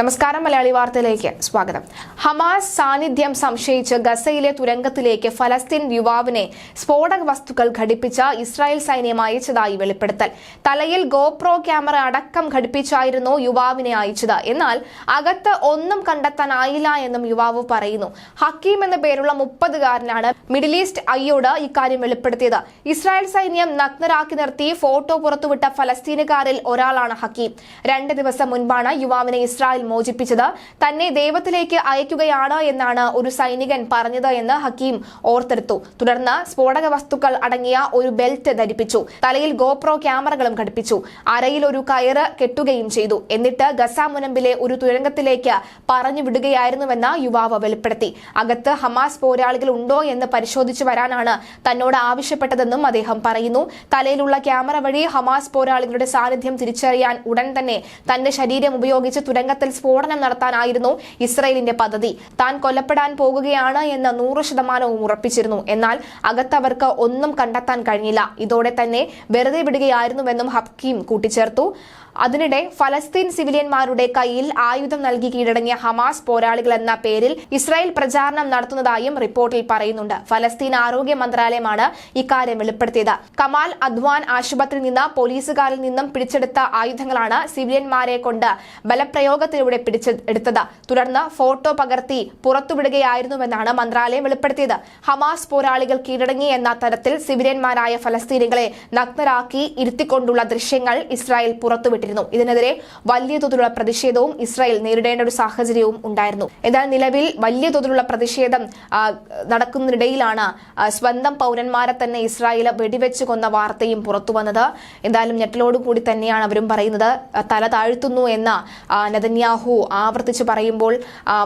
നമസ്കാരം മലയാളി വാർത്തയിലേക്ക് സ്വാഗതം. ഹമാസ് സാന്നിധ്യം സംശയിച്ച് ഗസയിലെ തുരങ്കത്തിലേക്ക് ഫലസ്തീൻ യുവാവിനെ സ്ഫോടക വസ്തുക്കൾ ഘടിപ്പിച്ച ഇസ്രായേൽ സൈന്യം അയച്ചതായി വെളിപ്പെടുത്തൽ. തലയിൽ ഗോപ്രോ ക്യാമറ അടക്കം ഘടിപ്പിച്ചായിരുന്നു യുവാവിനെ അയച്ചത്. എന്നാൽ അകത്ത് ഒന്നും കണ്ടെത്താനായില്ല എന്നും യുവാവ് പറയുന്നു. ഹക്കീം എന്ന പേരുള്ള മുപ്പതുകാരനാണ് മിഡിൽ ഈസ്റ്റ് ഐയോട് ഇക്കാര്യം വെളിപ്പെടുത്തിയത്. ഇസ്രായേൽ സൈന്യം നഗ്നരാക്കി നിർത്തി ഫോട്ടോ പുറത്തുവിട്ട ഫലസ്തീനുകാരിൽ ഒരാളാണ് ഹക്കീം. രണ്ട് ദിവസം മുൻപാണ് യുവാവിനെ ഇസ്രായേൽ മോചിപ്പിച്ചത്. തന്നെ ദൈവത്തിലേക്ക് അയക്കുകയാണ് എന്നാണ് ഒരു സൈനികൻ പറഞ്ഞത് എന്ന് ഹക്കീം ഓർത്തെടുത്തു. തുടർന്ന് സ്ഫോടക വസ്തുക്കൾ അടങ്ങിയ ഒരു ബെൽറ്റ് ധരിപ്പിച്ചു. തലയിൽ ഗോപ്രോ ക്യാമറകളും ഘടിപ്പിച്ചു. അരയിൽ ഒരു കയറ് കെട്ടുകയും ചെയ്തു. എന്നിട്ട് ഗസ മുനമ്പിലെ ഒരു തുരങ്കത്തിലേക്ക് പറഞ്ഞു വിടുകയായിരുന്നുവെന്ന് യുവാവ് വെളിപ്പെടുത്തി. അകത്ത് ഹമാസ് പോരാളികൾ ഉണ്ടോ എന്ന് പരിശോധിച്ചു വരാനാണ് തന്നോട് ആവശ്യപ്പെട്ടതെന്നും അദ്ദേഹം പറയുന്നു. തലയിലുള്ള ക്യാമറ വഴി ഹമാസ് പോരാളികളുടെ സാന്നിധ്യം തിരിച്ചറിയാൻ ഉടൻ തന്നെ തന്റെ ശരീരം ഉപയോഗിച്ച് തുരങ്കത്തിൽ സ്ഫോടനം നടത്താനായിരുന്നു ഇസ്രയേലിന്റെ പദ്ധതി. താൻ കൊല്ലപ്പെടാൻ പോകുകയാണ് എന്ന് നൂറ് ശതമാനവും ഉറപ്പിച്ചിരുന്നു. എന്നാൽ അകത്തവർക്ക് ഒന്നും കണ്ടെത്താൻ കഴിഞ്ഞില്ല. ഇതോടെ തന്നെ വെറുതെ വിടുകയായിരുന്നുവെന്നും ഹബ്കീം കൂട്ടിച്ചേർത്തു. അതിനിടെ ഫലസ്തീൻ സിവിലിയന്മാരുടെ കയ്യിൽ ആയുധം നൽകി കീഴടങ്ങിയ ഹമാസ് പോരാളികൾ എന്ന പേരിൽ ഇസ്രായേൽ പ്രചാരണം നടത്തുന്നതായും റിപ്പോർട്ടിൽ പറയുന്നുണ്ട്. ഫലസ്തീൻ ആരോഗ്യ മന്ത്രാലയമാണ് ഇക്കാര്യം വെളിപ്പെടുത്തിയത്. കമാൽ അദ്വാൻ ആശുപത്രിയിൽ നിന്ന് പോലീസുകാരിൽ നിന്നും പിടിച്ചെടുത്ത ആയുധങ്ങളാണ് സിവിലിയന്മാരെ കൊണ്ട് ബലപ്രയോഗത്തിലൂടെ പിടിച്ചെടുത്തത് തുടർന്ന് ഫോട്ടോ പകർത്തി പുറത്തുവിടുകയായിരുന്നുവെന്നാണ് മന്ത്രാലയം വെളിപ്പെടുത്തിയത്. ഹമാസ് പോരാളികൾ കീഴടങ്ങി എന്ന തരത്തിൽ സിവിലിയന്മാരായ ഫലസ്തീനികളെ നഗ്നരാക്കി ഇരുത്തിക്കൊണ്ടുള്ള ദൃശ്യങ്ങൾ ഇസ്രായേൽ പുറത്തുവിട്ടിരുന്നു ഉണ്ടായിരുന്നു ഇതിനെതിരെ വലിയ തോതിലുള്ള പ്രതിഷേധവും ഇസ്രായേൽ നേരിടേണ്ട ഒരു സാഹചര്യവും ഉണ്ടായിരുന്നു. എന്നാൽ നിലവിൽ വലിയ തോതിലുള്ള പ്രതിഷേധം നടക്കുന്നതിനിടയിലാണ് സ്വന്തം പൗരന്മാരെ തന്നെ ഇസ്രായേൽ വെടിവെച്ച് കൊന്ന വാർത്തയും പുറത്തു വന്നത്. എന്തായാലും ഞെട്ടലോടുകൂടി തന്നെയാണ് അവരും പറയുന്നത്. തല താഴ്ത്തുന്നു എന്ന നദന്യാഹു ആവർത്തിച്ച് പറയുമ്പോൾ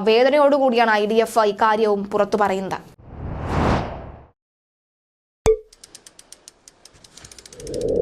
വേദനയോടുകൂടിയാണ് ഐ ഡി എഫ് ഇക്കാര്യവും പുറത്തു പറയുന്നത്. you